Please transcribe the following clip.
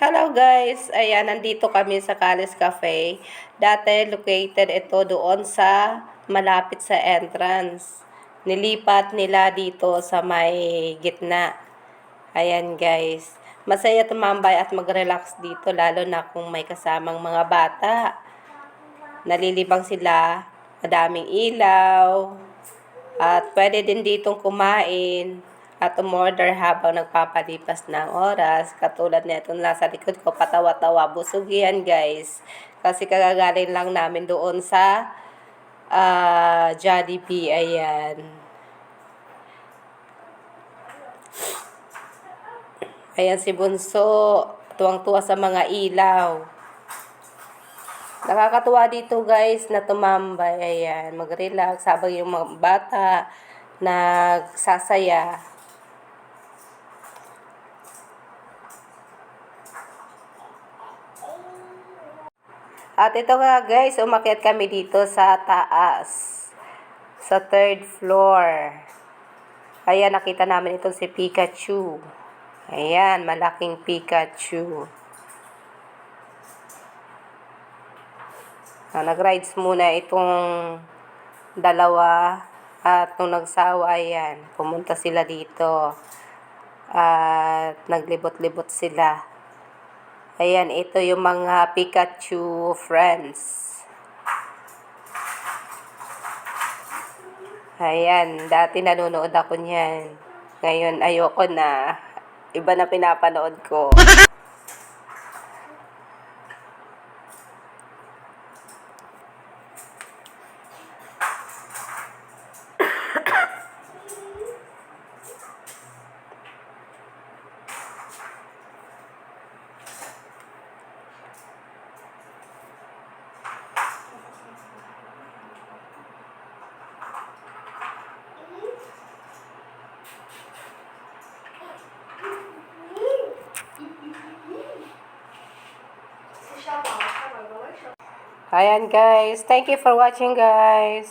Hello guys! Ayan, nandito kami sa Calis Cafe. Dati located ito doon sa malapit sa entrance. Nilipat nila dito sa may gitna. Ayan guys. Masaya tumambay at mag-relax dito lalo na kung may kasamang mga bata. Nalilibang sila, madaming ilaw, at pwede din ditong kumain at umorder habang nagpapalipas ng oras. Katulad nito nasa likod ko, patawa-tawa. Busog yan, guys. Kasi kagagaling lang namin doon sa ah Jollibee. Ayan. Ayan si Bunso. Tuwang-tuwa sa mga ilaw. Nakakatuwa dito guys na tumambay. Ayan, mag-relax habang yung mga bata nagsasaya. At ito nga guys, umakyat kami dito sa taas. Sa third floor. Ayan, nakita namin itong si Pikachu. Ayan, malaking Pikachu. Ah, nag-rides muna itong dalawa at nung nagsawa, ayan, pumunta sila dito at naglibot-libot sila. Ayan, ito yung mga Pikachu friends. Ayan, dati nanonood ako niyan. Ngayon, ayoko na. Iba na pinapanood ko. Ayan guys. Thank you for watching guys.